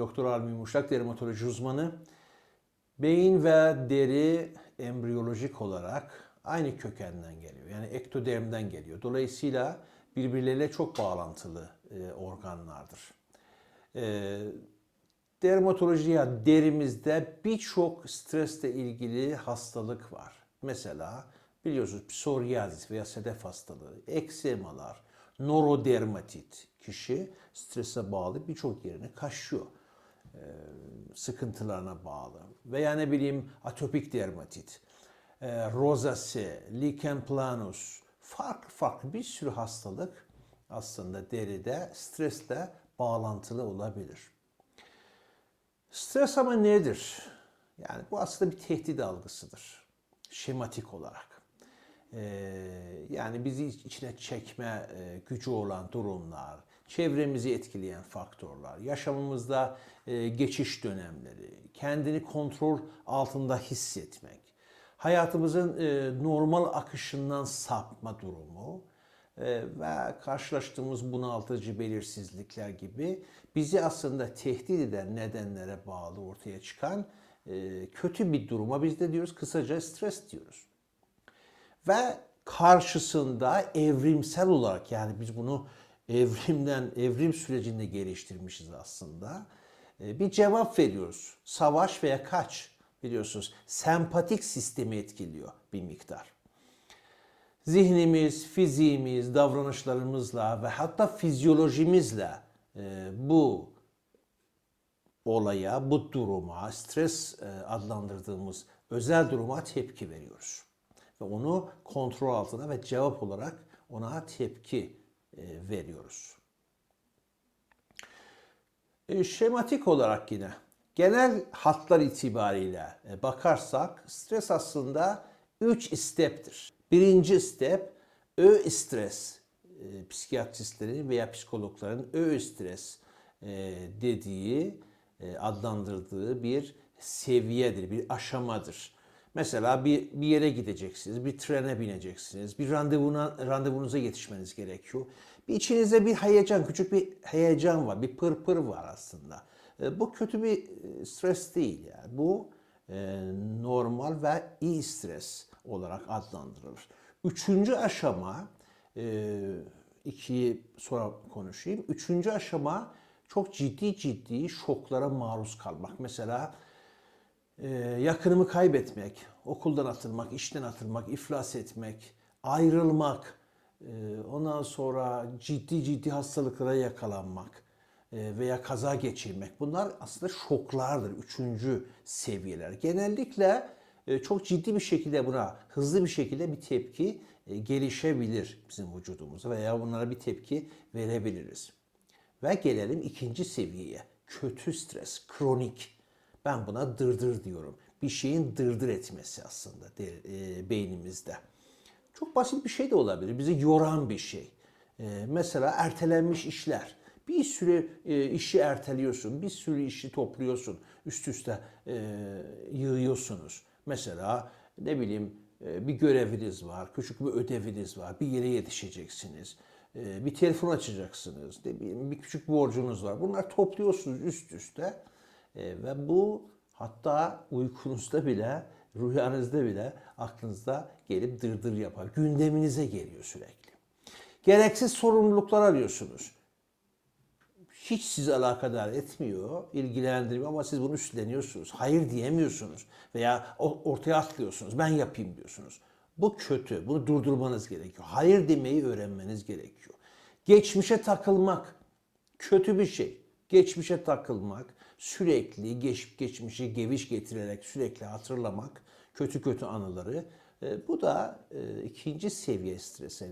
Doktor Almin Muşak dermatoloji uzmanı. Beyin ve deri embriyolojik olarak aynı kökenden geliyor. Yani ektodermden geliyor. Dolayısıyla birbirleriyle çok bağlantılı e, organlardır. E, dermatoloji derimizde birçok stresle ilgili hastalık var. Mesela biliyorsunuz psoriasis veya sedef hastalığı, eksemalar, norodermatit kişi strese bağlı birçok yerini kaşıyor sıkıntılarına bağlı. Veya ne bileyim atopik dermatit, rozase, lichen planus, farklı farklı bir sürü hastalık aslında deride stresle bağlantılı olabilir. Stres ama nedir? Yani bu aslında bir tehdit algısıdır. Şematik olarak. Ee, yani bizi içine çekme e, gücü olan durumlar, çevremizi etkileyen faktörler, yaşamımızda e, geçiş dönemleri, kendini kontrol altında hissetmek, hayatımızın e, normal akışından sapma durumu e, ve karşılaştığımız bunaltıcı belirsizlikler gibi bizi aslında tehdit eden nedenlere bağlı ortaya çıkan kötü bir duruma biz de diyoruz kısaca stres diyoruz. Ve karşısında evrimsel olarak yani biz bunu evrimden evrim sürecinde geliştirmişiz aslında. E, Bir cevap veriyoruz. Savaş veya kaç biliyorsunuz sempatik sistemi etkiliyor bir miktar. Zihnimiz, fiziğimiz, davranışlarımızla ve hatta fizyolojimizle e, bu olaya, bu duruma, stres e, adlandırdığımız özel duruma tepki veriyoruz. Ve onu kontrol altına ve cevap olarak ona tepki veriyoruz. E, Şematik olarak yine genel hatlar itibariyle e, bakarsak stres aslında 3 step'tir. Birinci step ö stres e, psikiyatristlerin veya psikologların ö stres e, dediği e, adlandırdığı bir seviyedir, bir aşamadır. Mesela bir, bir yere gideceksiniz, bir trene bineceksiniz, bir randevuna, randevunuza yetişmeniz gerekiyor. Bir içinizde bir heyecan, küçük bir heyecan var, bir pırpır var aslında. E, Bu kötü bir e, stres değil yani. Bu e, normal ve iyi stres olarak adlandırılır. Üçüncü aşama, e, ikiyi sonra konuşayım. Üçüncü aşama çok ciddi ciddi şoklara maruz kalmak. Mesela yakınımı kaybetmek, okuldan atılmak, işten atılmak, iflas etmek, ayrılmak, e, ondan sonra ciddi ciddi hastalıklara yakalanmak e, veya kaza geçirmek. Bunlar aslında şoklardır, üçüncü seviyeler. Genellikle e, çok ciddi bir şekilde buna, hızlı bir şekilde bir tepki gelişebilir bizim vücudumuza veya bunlara bir tepki verebiliriz. Ve gelelim ikinci seviyeye. Kötü stres, kronik. Ben buna dırdır diyorum. Bir şeyin dırdır etmesi aslında e, beynimizde. Çok basit bir şey de olabilir. Bizi yoran bir şey. E, mesela ertelenmiş işler. Bir sürü e, işi erteliyorsun, bir sürü işi topluyorsun, üst üste e, yığıyorsunuz. Mesela ne bileyim e, bir göreviniz var, küçük bir ödeviniz var, bir yere yetişeceksiniz, bir telefon açacaksınız, bir küçük borcunuz var. Bunlar topluyorsunuz üst üste e, ve bu hatta uykunuzda bile, rüyanızda bile aklınızda gelip dırdır yapar. Gündeminize geliyor sürekli. Gereksiz sorumluluklar arıyorsunuz hiç sizi alakadar etmiyor, ilgilendirmiyor ama siz bunu üstleniyorsunuz. Hayır diyemiyorsunuz veya ortaya atlıyorsunuz. Ben yapayım diyorsunuz. Bu kötü. Bunu durdurmanız gerekiyor. Hayır demeyi öğrenmeniz gerekiyor. Geçmişe takılmak kötü bir şey. Geçmişe takılmak, sürekli geç, geçmişi geviş getirerek sürekli hatırlamak, kötü kötü anıları. e, bu da e, ikinci seviye strese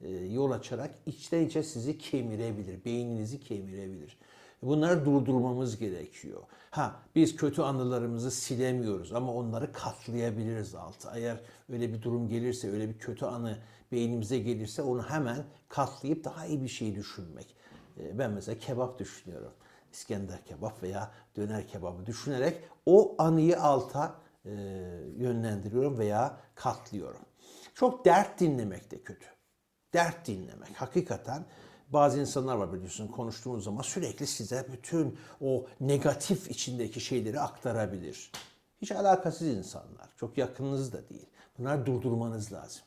e, yol açarak içten içe sizi kemirebilir, beyninizi kemirebilir. Bunları durdurmamız gerekiyor. Ha biz kötü anılarımızı silemiyoruz ama onları katlayabiliriz altı. Eğer öyle bir durum gelirse, öyle bir kötü anı beynimize gelirse onu hemen katlayıp daha iyi bir şey düşünmek. E, Ben mesela kebap düşünüyorum. İskender kebap veya döner kebabı düşünerek o anıyı alta e, yönlendiriyorum veya katlıyorum. Çok dert dinlemek de kötü dert dinlemek. Hakikaten bazı insanlar var biliyorsun konuştuğunuz zaman sürekli size bütün o negatif içindeki şeyleri aktarabilir. Hiç alakasız insanlar. Çok yakınınız da değil. Bunları durdurmanız lazım.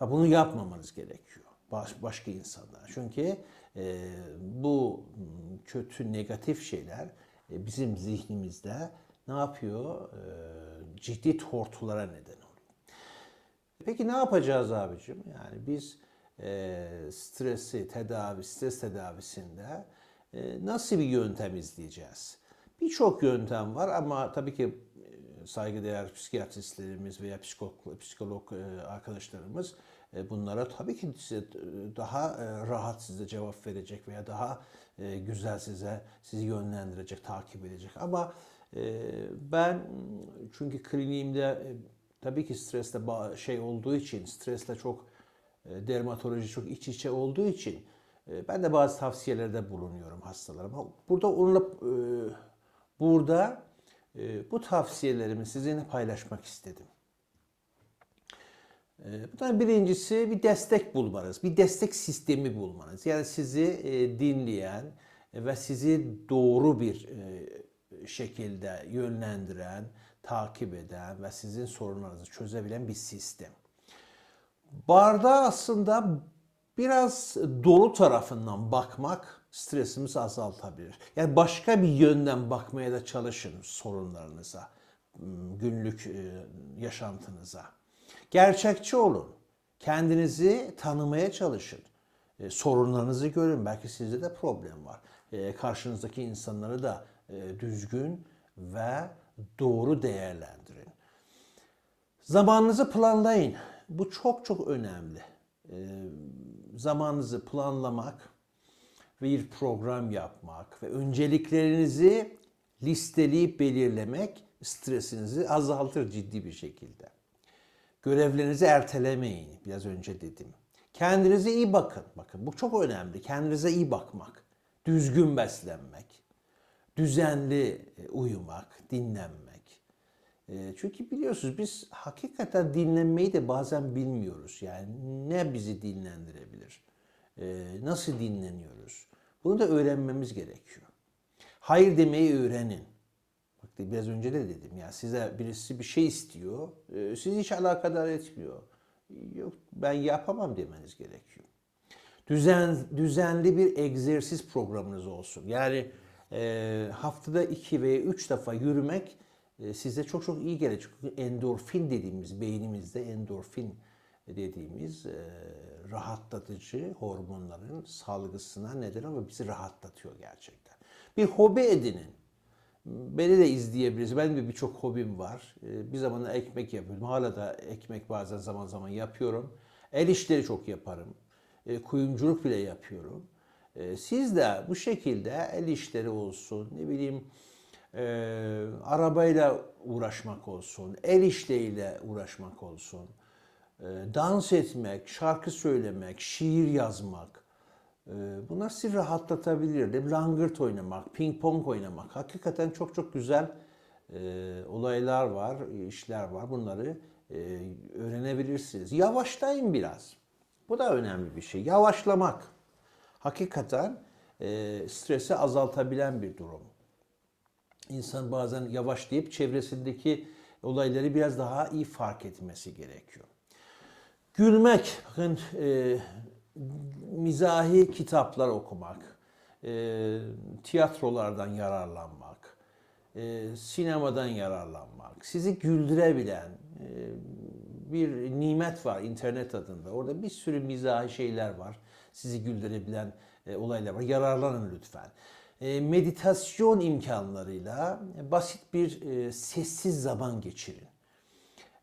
Ve bunu yapmamanız gerekiyor. Baş, başka insanlar. Çünkü e, bu m, kötü negatif şeyler e, bizim zihnimizde ne yapıyor? E, ciddi tortulara neden oluyor. Peki ne yapacağız abicim? Yani biz stresi tedavi, stres tedavisinde nasıl bir yöntem izleyeceğiz? Birçok yöntem var ama tabii ki saygıdeğer psikiyatristlerimiz veya psikolog, psikolog arkadaşlarımız bunlara tabii ki size e, daha e, rahat size cevap verecek veya daha e, güzel size sizi yönlendirecek, takip edecek. Ama e, ben çünkü kliniğimde e, tabii ki stresle şey olduğu için, stresle çok e, dermatoloji çok iç içe olduğu için e, ben de bazı tavsiyelerde bulunuyorum hastalarıma. Burada onunla e, burada e, bu tavsiyelerimi sizinle paylaşmak istedim. E, Bunların birincisi bir destek bulmanız, bir destek sistemi bulmanız. Yani sizi e, dinleyen ve sizi doğru bir e, şekilde yönlendiren, takip eden ve sizin sorunlarınızı çözebilen bir sistem. Bardağı aslında biraz dolu tarafından bakmak stresimizi azaltabilir. Yani başka bir yönden bakmaya da çalışın sorunlarınıza, günlük e, yaşantınıza. Gerçekçi olun. Kendinizi tanımaya çalışın. E, sorunlarınızı görün. Belki sizde de problem var. E, karşınızdaki insanları da e, düzgün ve doğru değerlendirin. Zamanınızı planlayın. Bu çok çok önemli. Ee, zamanınızı planlamak bir program yapmak ve önceliklerinizi listeleyip belirlemek stresinizi azaltır ciddi bir şekilde. Görevlerinizi ertelemeyin. Biraz önce dedim. Kendinize iyi bakın. Bakın bu çok önemli. Kendinize iyi bakmak. Düzgün beslenmek. Düzenli e, uyumak, dinlenmek. E, Çünkü biliyorsunuz biz hakikaten dinlenmeyi de bazen bilmiyoruz. Yani ne bizi dinlendirebilir? E, Nasıl dinleniyoruz? Bunu da öğrenmemiz gerekiyor. Hayır demeyi öğrenin. Bak biraz önce de dedim ya size birisi bir şey istiyor. e, Sizi hiç alakadar etmiyor. Yok ben yapamam demeniz gerekiyor. Düzen, düzenli bir egzersiz programınız olsun. Yani e, haftada iki veya üç defa yürümek e, size çok çok iyi gelecek. Çünkü endorfin dediğimiz beynimizde endorfin dediğimiz e, rahatlatıcı hormonların salgısına neden ama bizi rahatlatıyor gerçekten. Bir hobi edinin. Beni de izleyebilirsiniz. Benim de birçok hobim var. Ee, Bir zamanlar ekmek yapıyordum. Hala da ekmek bazen zaman zaman yapıyorum. El işleri çok yaparım. Ee, Kuyumculuk bile yapıyorum. Ee, Siz de bu şekilde el işleri olsun, ne bileyim e, arabayla uğraşmak olsun, el işleriyle uğraşmak olsun, dans etmek, şarkı söylemek, şiir yazmak, Bunlar sizi rahatlatabilir. Langırt oynamak, ping pong oynamak. Hakikaten çok çok güzel e, olaylar var, işler var. Bunları e, öğrenebilirsiniz. Yavaşlayın biraz. Bu da önemli bir şey. Yavaşlamak. Hakikaten e, stresi azaltabilen bir durum. İnsan bazen yavaşlayıp çevresindeki olayları biraz daha iyi fark etmesi gerekiyor. Gülmek, bakın mizahi kitaplar okumak, e, tiyatrolardan yararlanmak, e, sinemadan yararlanmak, sizi güldürebilen e, bir nimet var internet adında. Orada bir sürü mizahi şeyler var. Sizi güldürebilen e, olaylar var. Yararlanın lütfen. E, meditasyon imkanlarıyla basit bir e, sessiz zaman geçirin.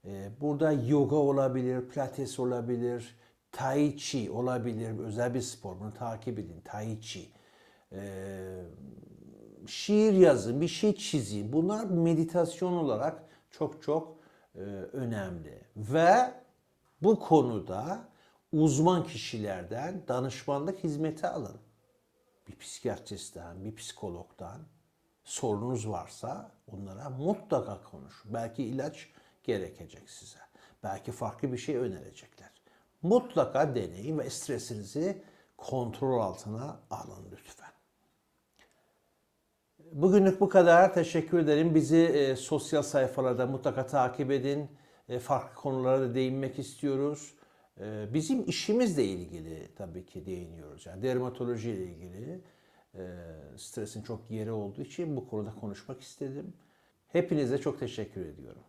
Ee, Burada yoga olabilir, pilates olabilir, tai chi olabilir, özel bir spor. Bunu takip edin, tai chi. Ee, şiir yazın, bir şey çizin. Bunlar meditasyon olarak çok çok e, önemli. Ve bu konuda uzman kişilerden danışmanlık hizmeti alın. Bir psikiyatristten, bir psikologdan sorunuz varsa onlara mutlaka konuşun. Belki ilaç gerekecek size. Belki farklı bir şey önerecekler. Mutlaka deneyin ve stresinizi kontrol altına alın lütfen. Bugünlük bu kadar. Teşekkür ederim. Bizi e, sosyal sayfalarda mutlaka takip edin. E, farklı konulara da değinmek istiyoruz. E, bizim işimizle ilgili tabii ki değiniyoruz. Yani dermatoloji ile ilgili e, stresin çok yeri olduğu için bu konuda konuşmak istedim. Hepinize çok teşekkür ediyorum.